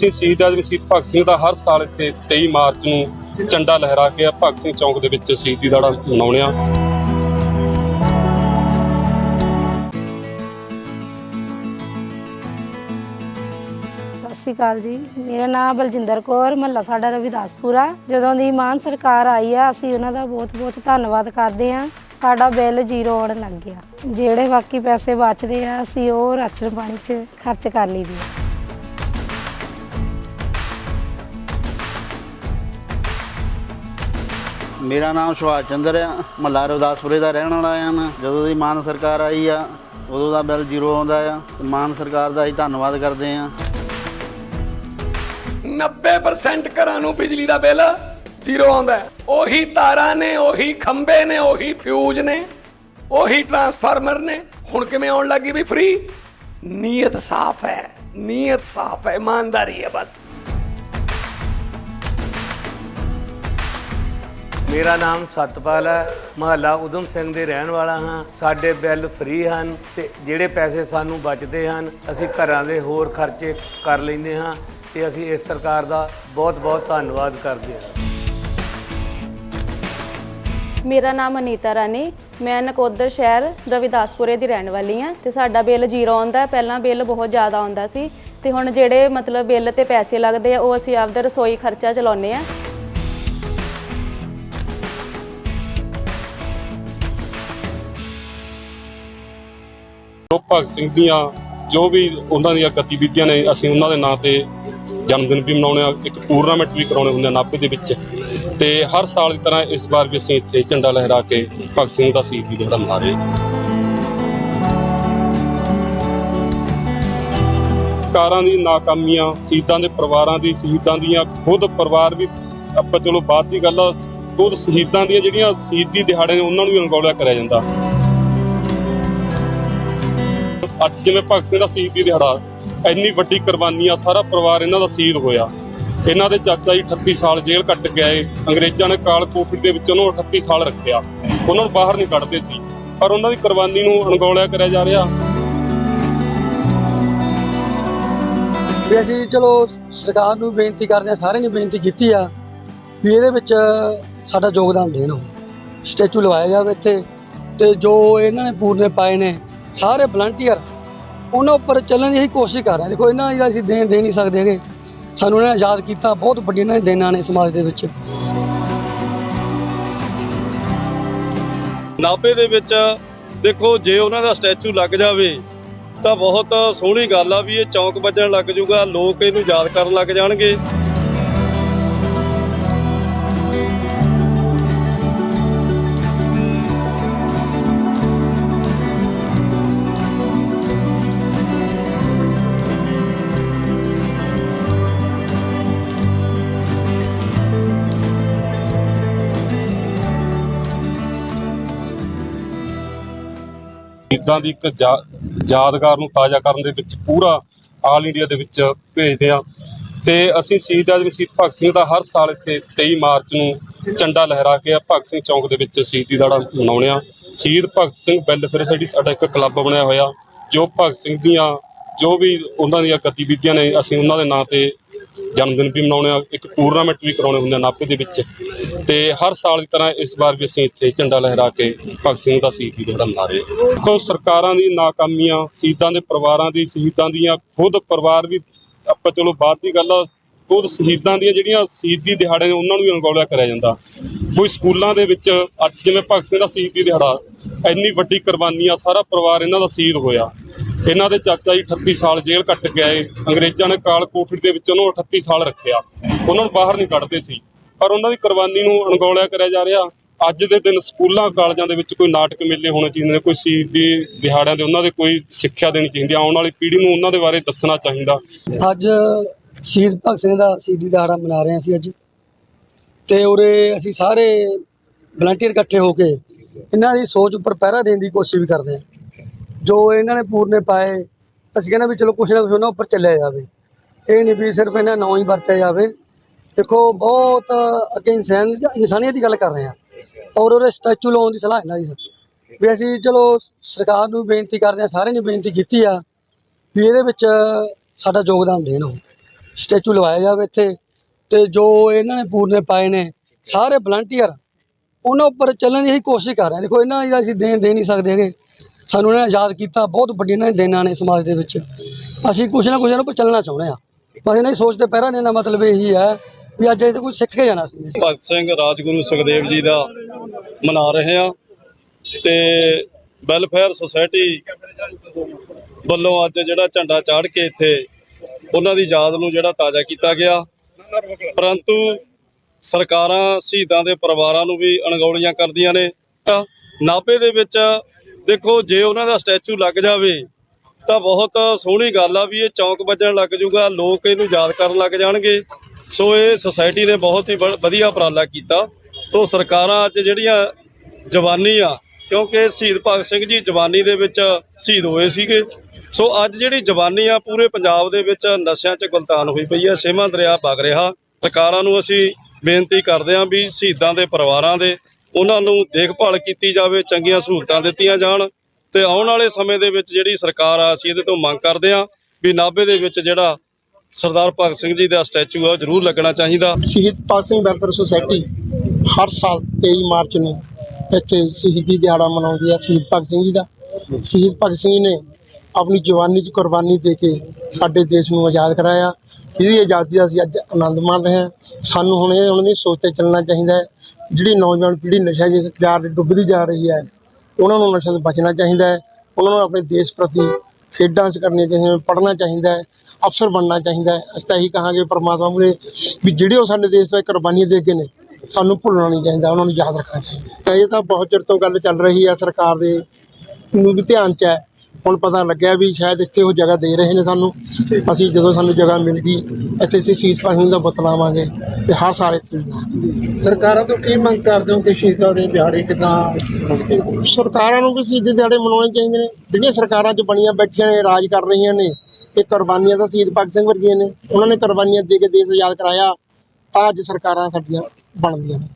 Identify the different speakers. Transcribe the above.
Speaker 1: ਅਸੀਂ ਸ਼ਹੀਦ ਆਜਮ ਸ਼ਹੀਦ ਭਗਤ ਸਿੰਘ ਦਾ ਹਰ ਸਾਲ ਇੱਥੇ 23 ਮਾਰਚ ਨੂੰ ਝੰਡਾ ਲਹਿਰਾ ਕੇ ਭਗਤ ਸਿੰਘ ਚੌਂਕ ਦੇ ਵਿੱਚ ਸ਼ਹੀਦੀ ਦਾੜਾ ਮਨਾਉਂਦੇ ਆ।
Speaker 2: ਸਤਿ ਸ਼੍ਰੀ ਅਕਾਲ ਜੀ। ਮੇਰਾ ਨਾਮ ਬਲਜਿੰਦਰ ਕੌਰ, ਮਹੱਲਾ ਸਾਡਾ ਰਵਿਦਾਸਪੁਰਾ। ਜਦੋਂ ਦੀ ਮਾਨ ਸਰਕਾਰ ਆਈ ਆ, ਅਸੀਂ ਉਹਨਾਂ ਦਾ ਬਹੁਤ ਬਹੁਤ ਧੰਨਵਾਦ ਕਰਦੇ ਆ। ਸਾਡਾ ਬਿੱਲ ਜ਼ੀਰੋ ਆਉਣ ਲੱਗ ਗਿਆ। ਜਿਹੜੇ ਬਾਕੀ ਪੈਸੇ ਬਚਦੇ ਆ, ਅਸੀਂ ਉਹ ਰਾਸ਼ਨ ਪਾਣੀ 'ਚ ਖਰਚ ਕਰ ਲਈਦੇ ਆ।
Speaker 3: ਮੇਰਾ ਨਾਮ ਸੁਭਾਸ਼ ਚੰਦਰ ਆ। ਮਹੱਲਾ ਰਵਿਦਾਸਪੁਰੇ ਦਾ ਰਹਿਣ ਵਾਲਾ ਆ ਜਦੋਂ ਦੀ ਮਾਨ ਸਰਕਾਰ ਆਈ ਆ, ਉਦੋਂ ਦਾ ਬਿੱਲ ਜ਼ੀਰੋ ਆਉਂਦਾ ਆ। ਮਾਨ ਸਰਕਾਰ ਦਾ ਅਸੀਂ ਧੰਨਵਾਦ ਕਰਦੇ ਆ।
Speaker 4: 90% ਘਰਾਂ ਨੂੰ ਬਿਜਲੀ ਦਾ ਬਿੱਲ ਜ਼ੀਰੋ ਆਉਂਦਾ ਹੈ। ਉਹੀ ਤਾਰਾਂ ਨੇ, ਉਹੀ ਖੰਭੇ ਨੇ, ਉਹੀ ਫਿਊਜ਼ ਨੇ, ਉਹੀ ਟਰਾਂਸਫਾਰਮਰ ਨੇ। ਹੁਣ ਕਿਵੇਂ ਆਉਣ ਲੱਗੀ ਵੀ ਫ੍ਰੀ ਨੀਅਤ ਸਾਫ਼ ਹੈ। ਨੀਅਤ ਸਾਫ਼ ਹੈ, ਇਮਾਨਦਾਰੀ ਹੈ ਬਸ।
Speaker 5: ਮੇਰਾ ਨਾਮ ਸਤਪਾਲ ਹੈ, ਮਹੱਲਾ ਉਦਮ ਸਿੰਘ ਦੇ ਰਹਿਣ ਵਾਲਾ ਹਾਂ। ਸਾਡੇ ਬਿੱਲ ਫ੍ਰੀ ਹਨ ਤੇ ਜਿਹੜੇ ਪੈਸੇ ਸਾਨੂੰ ਬਚਦੇ ਹਨ, ਅਸੀਂ ਘਰਾਂ ਦੇ ਹੋਰ ਖਰਚੇ ਕਰ ਲੈਂਦੇ ਹਾਂ ਤੇ ਅਸੀਂ ਇਸ ਸਰਕਾਰ ਦਾ ਬਹੁਤ-ਬਹੁਤ ਧੰਨਵਾਦ ਕਰਦੇ ਹਾਂ।
Speaker 6: ਮੇਰਾ ਨਾਮ ਅਨੀਤਾ ਰਾਣੀ, ਮੈਂ ਨਕੋਦਰ ਸ਼ਹਿਰ ਰਵਿਦਾਸਪੁਰੇ ਦੀ ਰਹਿਣ ਵਾਲੀ ਹਾਂ ਤੇ ਸਾਡਾ ਬਿੱਲ ਜ਼ੀਰੋ ਆਉਂਦਾ, ਪਹਿਲਾਂ ਬਿੱਲ ਬਹੁਤ ਜ਼ਿਆਦਾ ਆਉਂਦਾ ਸੀ ਤੇ ਹੁਣ ਜਿਹੜੇ ਮਤਲਬ ਬਿੱਲ ਤੇ ਪੈਸੇ ਲੱਗਦੇ ਆ, ਉਹ ਅਸੀਂ ਆਪਦਾ ਰਸੋਈ ਖਰਚਾ ਚਲਾਉਂਦੇ ਆ
Speaker 1: ਜੋ ਭਗਤ ਸਿੰਘ ਦੀਆਂ, ਜੋ ਵੀ ਉਹਨਾਂ ਦੀਆਂ ਗਤੀਵਿਧੀਆਂ ਨੇ, ਅਸੀਂ ਉਹਨਾਂ ਦੇ ਨਾਂ ਤੇ ਜਨਮ ਦਿਨ ਵੀ ਮਨਾਉਣੇ ਆ, ਇੱਕ ਟੂਰਨਾਮੈਂਟ ਵੀ ਕਰਾਉਣੇ ਹੁੰਦੇ ਆ ਨਾਭੇ ਦੇ ਵਿੱਚ। ਤੇ ਹਰ ਸਾਲ ਦੀ ਤਰ੍ਹਾਂ ਇਸ ਵਾਰ ਵੀ ਅਸੀਂ ਇੱਥੇ ਝੰਡਾ ਲਹਿਰਾ ਕੇ ਭਗਤ ਸਿੰਘ ਦਾ ਸ਼ਹੀਦੀ ਦਿਹਾੜਾ ਮਨਾ ਰਹੇ ਕਾਰਾਂ ਦੀ ਨਾਕਾਮੀਆਂ, ਸ਼ਹੀਦਾਂ ਦੇ ਪਰਿਵਾਰਾਂ ਦੀ, ਸ਼ਹੀਦਾਂ ਦੀਆਂ, ਖੁਦ ਪਰਿਵਾਰ ਵੀ, ਆਪਾਂ ਚਲੋ ਬਾਅਦ ਦੀ ਗੱਲ ਆ, ਖੁਦ ਸ਼ਹੀਦਾਂ ਦੀਆਂ ਜਿਹੜੀਆਂ ਸ਼ਹੀਦੀ ਦਿਹਾੜੇ ਨੇ, ਉਹਨਾਂ ਨੂੰ ਵੀ ਅਣਗੌਲਿਆ ਕਰਿਆ ਜਾਂਦਾ। ਅੱਜ ਜਿਵੇਂ ਭਗਤ ਸਿੰਘ ਦਾ ਸ਼ਹੀਦੀ ਦਿਹਾੜਾ, ਇੰਨੀ ਵੱਡੀ ਕੁਰਬਾਨੀ ਆ, ਸਾਰਾ ਪਰਿਵਾਰ ਇਹਨਾਂ ਦਾ ਸ਼ਹੀਦ ਹੋਇਆ। ਇਹਨਾਂ ਦੇ ਚਾਚਾ ਜੀ 38 ਸਾਲ ਜੇਲ੍ਹ ਕੱਟ ਗਏ ਅੰਗਰੇਜ਼ਾਂ ਨੇ ਕਾਲ ਕੋਠੜੀ ਦੇ ਵਿੱਚ ਉਹਨੂੰ 38 ਸਾਲ ਰੱਖਿਆ। ਉਹਨਾਂ ਨੂੰ ਬਾਹਰ ਨਹੀਂ ਕੱਢਦੇ ਸੀ। ਪਰ ਉਹਨਾਂ ਦੀ ਕੁਰਬਾਨੀ ਨੂੰ ਅਣਗੌਲਿਆ ਕਰਿਆ ਜਾ ਰਿਹਾ।
Speaker 7: ਵੀ ਅਸੀਂ ਚਲੋ ਸਰਕਾਰ ਨੂੰ ਬੇਨਤੀ ਕਰਦੇ ਹਾਂ, ਸਾਰਿਆਂ ਨੇ ਬੇਨਤੀ ਕੀਤੀ ਆ ਵੀ ਇਹਦੇ ਵਿੱਚ ਸਾਡਾ ਯੋਗਦਾਨ ਦੇਣ। ਸਟੈਚੂ ਲਵਾਇਆ ਜਾਵੇ ਇੱਥੇ ਤੇ ਜੋ ਇਹਨਾਂ ਨੇ ਪੂਰਨੇ ਪਾਏ ਨੇ, ਸਾਰੇ ਵਲੰਟੀਅਰ ਉਹਨਾਂ ਉੱਪਰ ਚੱਲਣ ਦੀ ਅਸੀਂ ਕੋਸ਼ਿਸ਼ ਕਰ ਰਹੇ ਹਾਂ। ਦੇਖੋ, ਇਹਨਾਂ ਦੀ ਅਸੀਂ ਦੇਣ ਦੇ ਨਹੀਂ ਸਕਦੇ ਹੈਗੇ। ਸਾਨੂੰ ਇਹਨਾਂ ਨੇ ਯਾਦ ਕੀਤਾ। ਬਹੁਤ ਵੱਡੀਆਂ ਇਹਨਾਂ ਨੇ ਦੇਣਾ ਨੇ ਸਮਾਜ ਦੇ ਵਿੱਚ।
Speaker 8: ਨਾਭੇ ਦੇ ਵਿੱਚ, ਦੇਖੋ, ਜੇ ਉਹਨਾਂ ਦਾ ਸਟੈਚੂ ਲੱਗ ਜਾਵੇ, ਤਾਂ ਬਹੁਤ ਸੋਹਣੀ ਗੱਲ ਆ ਵੀ ਇਹ ਚੌਂਕ ਵੱਜਣ ਲੱਗ ਜਾਊਗਾ ਲੋਕ ਇਹਨੂੰ ਯਾਦ ਕਰਨ ਲੱਗ ਜਾਣਗੇ।
Speaker 1: ਇਦਾਂ ਦੀ ਇੱਕ ਯਾਦਗਾਰ ਨੂੰ ਤਾਜ਼ਾ ਕਰਨ ਦੇ ਵਿੱਚ ਪੂਰਾ ਆਲ ਇੰਡੀਆ ਦੇ ਵਿੱਚ ਭੇਜਦੇ ਆ ਤੇ ਅਸੀਂ ਸ਼ਹੀਦ ਆਜਮ ਸ਼ਹੀਦ ਭਗਤ ਸਿੰਘ ਦਾ ਹਰ ਸਾਲ ਇੱਥੇ 23 ਮਾਰਚ ਨੂੰ ਝੰਡਾ ਲਹਿਰਾ ਕੇ ਭਗਤ ਸਿੰਘ ਚੌਂਕ ਦੇ ਵਿੱਚ ਸ਼ਹੀਦੀ ਦਾੜਾ ਮਨਾਉਂਦੇ ਆ ਸ਼ਹੀਦ ਭਗਤ ਸਿੰਘ ਵੈਲਫੇਅਰ ਸਾਡੀ ਸਾਡਾ ਇੱਕ ਕਲੱਬ ਬਣਿਆ ਹੋਇਆ। ਜੋ ਭਗਤ ਸਿੰਘ ਦੀਆਂ ਜੋ ਵੀ ਉਹਨਾਂ ਦੀਆਂ ਗਤੀਵਿਧੀਆਂ ਨੇ, ਅਸੀਂ ਉਹਨਾਂ ਦੇ ਨਾਂ ਤੇ ਜਨਮ ਦਿਨ ਵੀ ਮਨਾਉਣੇ ਆ, ਇੱਕ ਟੂਰਨਾਮੈਂਟ ਵੀ ਕਰਾਉਣੇ ਹੁੰਦੇ ਆ ਨਾਭੇ ਦੇ ਵਿੱਚ। ਤੇ ਹਰ ਸਾਲ ਦੀ ਤਰ੍ਹਾਂ ਇਸ ਵਾਰ ਵੀ ਅਸੀਂ ਇੱਥੇ ਝੰਡਾ ਲਹਿਰਾ ਕੇ ਭਗਤ ਸਿੰਘ ਦਾ ਸ਼ਹੀਦੀ ਦਿਹਾੜਾ ਮਨਾ ਰਹੇ ਦੇਖੋ, ਸਰਕਾਰਾਂ ਦੀ ਨਾਕਾਮੀਆਂ, ਸ਼ਹੀਦਾਂ ਦੇ ਪਰਿਵਾਰਾਂ ਦੀ, ਸ਼ਹੀਦਾਂ ਦੀਆਂ, ਖੁਦ ਪਰਿਵਾਰ ਵੀ ਆਪਾਂ ਚਲੋ ਬਾਅਦ ਦੀ ਗੱਲ ਆ, ਖੁਦ ਸ਼ਹੀਦਾਂ ਦੀਆਂ ਜਿਹੜੀਆਂ ਸ਼ਹੀਦੀ ਦਿਹਾੜੇ ਨੇ, ਉਹਨਾਂ ਨੂੰ ਵੀ ਅਣਗੌਲਿਆ ਕਰਿਆ ਜਾਂਦਾ। ਕੋਈ ਸਕੂਲਾਂ ਦੇ ਵਿੱਚ ਅੱਜ ਜਿਵੇਂ ਭਗਤ ਸਿੰਘ ਦਾ ਸ਼ਹੀਦੀ ਦਿਹਾੜਾ, ਇੰਨੀ ਵੱਡੀ ਕੁਰਬਾਨੀ ਆ, ਸਾਰਾ ਪਰਿਵਾਰ ਇਹਨਾਂ ਦਾ ਸ਼ਹੀਦ ਹੋਇਆ। ਇਹਨਾਂ ਦੇ ਚਾਚਾ ਜੀ 38 ਸਾਲ ਜੇਲ੍ਹ ਕੱਟ ਗਏ ਅੰਗਰੇਜ਼ਾਂ ਨੇ ਕਾਲ ਕੋਠੜੀ ਦੇ ਵਿੱਚ ਉਹਨੂੰ 38 ਸਾਲ ਰੱਖਿਆ। ਉਹਨਾਂ ਨੂੰ ਬਾਹਰ ਨਹੀਂ ਕੱਢਦੇ ਸੀ। ਪਰ ਉਹਨਾਂ ਦੀ ਕੁਰਬਾਨੀ ਨੂੰ ਅਣਗੌਲਿਆ ਕਰਿਆ ਜਾ ਰਿਹਾ। ਅੱਜ ਦੇ ਦਿਨ ਸਕੂਲਾਂ, ਕਾਲਜਾਂ ਦੇ ਵਿੱਚ ਕੋਈ ਨਾਟਕ ਮੇਲੇ ਹੋਣੇ ਚਾਹੀਦੇ ਨੇ, ਕੋਈ ਸ਼ਹੀਦੀ ਦਿਹਾੜਿਆਂ ਦੇ, ਉਹਨਾਂ ਦੇ ਕੋਈ ਸਿੱਖਿਆ ਦੇਣੀ ਚਾਹੀਦੀ ਆ ਆਉਣ ਵਾਲੀ ਪੀੜ੍ਹੀ ਨੂੰ ਉਹਨਾਂ ਦੇ ਬਾਰੇ ਦੱਸਣਾ ਚਾਹੀਦਾ।
Speaker 7: ਅੱਜ ਸ਼ਹੀਦ ਭਗਤ ਸਿੰਘ ਦਾ ਸ਼ਹੀਦੀ ਦਿਹਾੜਾ ਮਨਾ ਰਹੇ ਸੀ ਅੱਜ। ਤੇ ਉਰੇ ਅਸੀਂ ਸਾਰੇ ਵਲੰਟੀਅਰ ਇਕੱਠੇ ਹੋ ਕੇ ਇਹਨਾਂ ਦੀ ਸੋਚ ਉੱਪਰ ਪਹਿਰਾ ਦੇਣ ਦੀ ਕੋਸ਼ਿਸ਼ ਵੀ ਕਰਦੇ ਹਾਂ। ਜੋ ਇਹਨਾਂ ਨੇ ਪੂਰਨੇ ਪਾਏ, ਅਸੀਂ ਕਹਿੰਦੇ ਵੀ ਚਲੋ ਕੁਛ ਨਾ ਕੁਛ ਉਹਨਾਂ ਉੱਪਰ ਚੱਲਿਆ ਜਾਵੇ। ਇਹ ਨਹੀਂ ਵੀ ਸਿਰਫ ਇਹਨਾਂ ਨਾਂ ਹੀ ਵਰਤਿਆ ਜਾਵੇ। ਦੇਖੋ, ਬਹੁਤ ਅੱਗੇ ਇਨਸਾਨ ਇਨਸਾਨੀਅਤ ਦੀ ਗੱਲ ਕਰ ਰਹੇ ਹਾਂ। ਔਰ ਉਹਦੇ ਸਟੈਚੂ ਲਾਉਣ ਦੀ ਸਲਾਹ ਇਹਨਾਂ ਦੀ ਵੀ ਅਸੀਂ ਚਲੋ ਸਰਕਾਰ ਨੂੰ ਬੇਨਤੀ ਕਰਦੇ ਹਾਂ, ਸਾਰਿਆਂ ਨੇ ਬੇਨਤੀ ਕੀਤੀ ਆ ਵੀ ਇਹਦੇ ਵਿੱਚ ਸਾਡਾ ਯੋਗਦਾਨ ਦੇਣ ਉਹ। ਸਟੈਚੂ ਲਵਾਇਆ ਜਾਵੇ ਇੱਥੇ। ਤੇ ਜੋ ਇਹਨਾਂ ਨੇ ਪੂਰਨੇ ਪਾਏ ਨੇ, ਸਾਰੇ ਵਲੰਟੀਅਰ ਉਹਨਾਂ ਉੱਪਰ ਚੱਲਣ ਦੀ ਅਸੀਂ ਕੋਸ਼ਿਸ਼ ਕਰ ਰਹੇ ਹਾਂ। ਦੇਖੋ, ਇਹਨਾਂ ਦੀ ਅਸੀਂ ਦੇਣ ਦੇ ਨਹੀਂ ਸਕਦੇ ਹੈਗੇ। ਸਾਨੂੰ ਇਹਨਾਂ ਨੇ ਯਾਦ ਕੀਤਾ, ਬਹੁਤ ਵੱਡੇ ਇਹਨਾਂ ਨੇ ਦੇਣਾ ਨੇ ਸਮਾਜ ਦੇ ਵਿੱਚ। ਅਸੀਂ ਕੁਛ ਨਾ ਕੁਛ ਇਹਨਾਂ ਨੂੰ ਚੱਲਣਾ ਚਾਹੁੰਦੇ ਹਾਂ। ਬਸ ਇਹਨਾਂ ਦੀ ਸੋਚ ਤੇ ਪਹਿਰਾ ਦੇਣ ਦਾ ਮਤਲਬ ਇਹੀ ਹੈ ਵੀ ਅੱਜ ਇਹ ਕੁਝ ਸਿੱਖ ਕੇ ਜਾਣਾ ਸੀ।
Speaker 8: ਭਗਤ ਸਿੰਘ ਰਾਜਗੁਰੂ ਸੁਖਦੇਵ ਜੀ ਦਾ ਮਨਾ ਰਹੇ ਹਾਂ ਤੇ ਵੈਲਫੇਅਰ ਸੁਸਾਇਟੀ ਵੱਲੋਂ ਅੱਜ ਜਿਹੜਾ ਝੰਡਾ ਚਾੜ ਕੇ ਇੱਥੇ ਉਹਨਾਂ ਦੀ ਯਾਦ ਨੂੰ ਜਿਹੜਾ ਤਾਜ਼ਾ ਕੀਤਾ ਗਿਆ। ਪਰੰਤੂ ਸਰਕਾਰਾਂ ਸ਼ਹੀਦਾਂ ਦੇ ਪਰਿਵਾਰਾਂ ਨੂੰ ਵੀ ਅਣਗੌਲੀਆਂ ਕਰਦੀਆਂ ਨੇ। ਤਾਂ ਨਾਭੇ ਦੇ ਵਿੱਚ ਦੇਖੋ, ਜੇ ਉਹਨਾਂ ਦਾ ਸਟੈਚੂ ਲੱਗ ਜਾਵੇ, ਤਾਂ ਬਹੁਤ ਸੋਹਣੀ ਗੱਲ ਆ ਵੀ ਇਹ ਚੌਂਕ ਵੱਜਣ ਲੱਗ ਜੂਗਾ, ਲੋਕ ਇਹਨੂੰ ਯਾਦ ਕਰਨ ਲੱਗ ਜਾਣਗੇ। ਸੋ ਇਹ ਸੁਸਾਇਟੀ ਨੇ ਬਹੁਤ ਹੀ ਵ- ਵਧੀਆ ਉਪਰਾਲਾ ਕੀਤਾ। ਸੋ ਸਰਕਾਰਾਂ ਅੱਜ ਜਿਹੜੀਆਂ ਜਵਾਨੀ ਆ, ਕਿਉਂਕਿ ਸ਼ਹੀਦ ਭਗਤ ਸਿੰਘ ਜੀ ਜਵਾਨੀ ਦੇ ਵਿੱਚ ਸ਼ਹੀਦ ਹੋਏ ਸੀਗੇ। ਸੋ ਅੱਜ ਜਿਹੜੀ ਜਵਾਨੀ ਆ, ਪੂਰੇ ਪੰਜਾਬ ਦੇ ਵਿੱਚ ਨਸ਼ਿਆਂ 'ਚ ਗੁਲਤਾਨ ਹੋਈ ਪਈ ਹੈ ਸੇਮਾ ਦਰਿਆ ਵਗ ਰਿਹਾ। ਸਰਕਾਰਾਂ ਨੂੰ ਅਸੀਂ ਬੇਨਤੀ ਕਰਦੇ ਹਾਂ ਵੀ ਸ਼ਹੀਦਾਂ ਦੇ ਪਰਿਵਾਰਾਂ ਦੇ ਉਹਨਾਂ ਨੂੰ ਦੇਖਭਾਲ ਕੀਤੀ ਜਾਵੇ, ਚੰਗੀਆਂ ਸਹੂਲਤਾਂ ਦਿੱਤੀਆਂ ਜਾਣ ਤੇ ਆਉਣ ਵਾਲੇ ਸਮੇਂ ਦੇ ਵਿੱਚ ਜਿਹੜੀ ਸਰਕਾਰ ਆ, ਅਸੀਂ ਇਹਦੇ ਤੋਂ ਮੰਗ ਕਰਦੇ ਹਾਂ ਵੀ ਨਾਭੇ ਦੇ ਵਿੱਚ ਜਿਹੜਾ ਸਰਦਾਰ ਭਗਤ ਸਿੰਘ ਜੀ ਦਾ ਸਟੈਚੂ ਆ, ਉਹ ਜ਼ਰੂਰ ਲੱਗਣਾ ਚਾਹੀਦਾ।
Speaker 9: ਸ਼ਹੀਦ ਭਗਤ ਸਿੰਘ ਵੈਲਫੇਅਰ ਸੁਸਾਇਟੀ ਹਰ ਸਾਲ 23 ਮਾਰਚ ਨੂੰ ਇੱਥੇ ਸ਼ਹੀਦੀ ਦਿਹਾੜਾ ਮਨਾਉਂਦੀ ਹੈ ਸ਼ਹੀਦ ਭਗਤ ਸਿੰਘ ਜੀ ਦਾ। ਸ਼ਹੀਦ ਭਗਤ ਸਿੰਘ ਨੇ ਆਪਣੀ ਜਵਾਨੀ 'ਚ ਕੁਰਬਾਨੀ ਦੇ ਕੇ ਸਾਡੇ ਦੇਸ਼ ਨੂੰ ਆਜ਼ਾਦ ਕਰਾਇਆ। ਇਹਦੀ ਆਜ਼ਾਦੀ ਦਾ ਅਸੀਂ ਅੱਜ ਆਨੰਦ ਮਾਣ ਰਹੇ ਹਾਂ। ਸਾਨੂੰ ਹੁਣ ਇਹ ਉਹਨਾਂ ਦੀ ਸੋਚ ਤੇ ਚੱਲਣਾ ਚਾਹੀਦਾ ਹੈ। ਜਿਹੜੀ ਨੌਜਵਾਨ ਪੀੜ੍ਹੀ ਨਸ਼ਾ ਜੀ ਜਾ ਰਹੀ ਡੁੱਬਦੀ ਜਾ ਰਹੀ ਹੈ, ਉਹਨਾਂ ਨੂੰ ਨਸ਼ਾ ਤੋਂ ਬਚਣਾ ਚਾਹੀਦਾ ਹੈ। ਉਹਨਾਂ ਨੂੰ ਆਪਣੇ ਦੇਸ਼ ਪ੍ਰਤੀ ਖੇਡਾਂ 'ਚ ਕਰਨੀਆਂ ਚਾਹੀਦੀਆਂ, ਪੜ੍ਹਨਾ ਚਾਹੀਦਾ ਹੈ, ਅਫਸਰ ਬਣਨਾ ਚਾਹੀਦਾ ਹੈ। ਅਸੀਂ ਤਾਂ ਇਹੀ ਕਹਾਂਗੇ ਪਰਮਾਤਮਾ ਮੂਹਰੇ ਵੀ ਜਿਹੜੇ ਉਹ ਸਾਡੇ ਦੇਸ਼ ਦਾ ਕੁਰਬਾਨੀਆਂ ਦੇ ਕੇ ਨੇ, ਸਾਨੂੰ ਭੁੱਲਣਾ ਨਹੀਂ ਚਾਹੀਦਾ, ਉਹਨਾਂ ਨੂੰ ਯਾਦ ਰੱਖਣਾ ਚਾਹੀਦਾ ਹੈ। ਇਹ ਤਾਂ ਬਹੁਤ ਚਿਰ ਤੋਂ ਗੱਲ ਚੱਲ ਰਹੀ ਹੈ ਸਰਕਾਰ ਦੇ, ਨੂੰ ਵੀ ਧਿਆਨ 'ਚ ਹੈ। ਹੁਣ ਪਤਾ ਲੱਗਿਆ ਵੀ ਸ਼ਾਇਦ ਇੱਥੇ ਉਹ ਜਗ੍ਹਾ ਦੇ ਰਹੇ ਨੇ ਸਾਨੂੰ। ਅਸੀਂ ਜਦੋਂ ਸਾਨੂੰ ਜਗ੍ਹਾ ਮਿਲ ਗਈ ਇੱਥੇ ਅਸੀਂ ਸ਼ਹੀਦ ਭਗਤ ਸਿੰਘ ਦਾ ਬੁੱਤ ਲਾਵਾਂਗੇ ਤੇ ਹਰ ਸਾਲ ਇੱਥੇ
Speaker 10: ਸਰਕਾਰਾਂ ਤੋਂ ਕੀ ਮੰਗ ਕਰਦੇ ਹੋ ਕਿ ਸ਼ਹੀਦਾਂ ਦੇ ਦਿਹਾੜੇ ਕਿਦਾਂ
Speaker 9: ਸਰਕਾਰਾਂ ਨੂੰ ਵੀ ਸ਼ਹੀਦੀ ਦਿਹਾੜੇ ਮਨਾਉਣੇ ਚਾਹੀਦੇ ਨੇ। ਜਿਹੜੀਆਂ ਸਰਕਾਰਾਂ 'ਚ ਬਣੀਆਂ ਬੈਠੀਆਂ ਨੇ ਰਾਜ ਕਰ ਰਹੀਆਂ ਨੇ ਇਹ ਕੁਰਬਾਨੀਆਂ ਤਾਂ ਸ਼ਹੀਦ ਭਗਤ ਸਿੰਘ ਵਰਗੀਆਂ ਨੇ। ਉਹਨਾਂ ਨੇ ਕੁਰਬਾਨੀਆਂ ਦੇ ਕੇ ਦੇਸ਼ ਆਜ਼ਾਦ ਕਰਾਇਆ ਤਾਂ ਅੱਜ ਸਰਕਾਰਾਂ ਸਾਡੀਆਂ ਬਣਦੀਆਂ ਨੇ।